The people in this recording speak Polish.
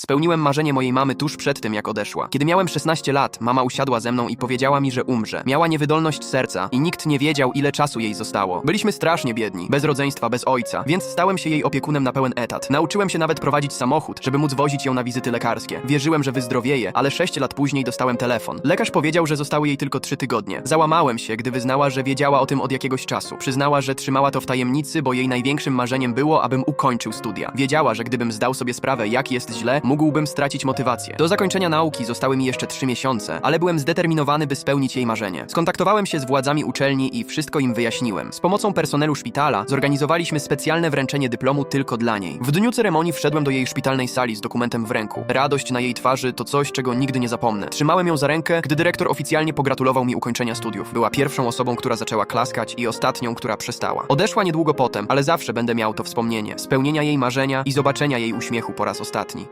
Spełniłem marzenie mojej mamy tuż przed tym, jak odeszła. Kiedy miałem 16 lat, mama usiadła ze mną i powiedziała mi, że umrze. Miała niewydolność serca i nikt nie wiedział, ile czasu jej zostało. Byliśmy strasznie biedni, bez rodzeństwa, bez ojca, więc stałem się jej opiekunem na pełen etat. Nauczyłem się nawet prowadzić samochód, żeby móc wozić ją na wizyty lekarskie. Wierzyłem, że wyzdrowieje, ale 6 lat później dostałem telefon. Lekarz powiedział, że zostały jej tylko 3 tygodnie. Załamałem się, gdy wyznała, że wiedziała o tym od jakiegoś czasu. Przyznała, że trzymała to w tajemnicy, bo jej największym marzeniem było, abym ukończył studia. Wiedziała, że gdybym zdał sobie sprawę, jak jest źle, mógłbym stracić motywację. Do zakończenia nauki zostały mi jeszcze 3 miesiące, ale byłem zdeterminowany, by spełnić jej marzenie. Skontaktowałem się z władzami uczelni i wszystko im wyjaśniłem. Z pomocą personelu szpitala zorganizowaliśmy specjalne wręczenie dyplomu tylko dla niej. W dniu ceremonii wszedłem do jej szpitalnej sali z dokumentem w ręku. Radość na jej twarzy to coś, czego nigdy nie zapomnę. Trzymałem ją za rękę, gdy dyrektor oficjalnie pogratulował mi ukończenia studiów. Była pierwszą osobą, która zaczęła klaskać i ostatnią, która przestała. Odeszła niedługo potem, ale zawsze będę miał to wspomnienie, spełnienia jej marzenia i zobaczenia jej uśmiechu po raz ostatni.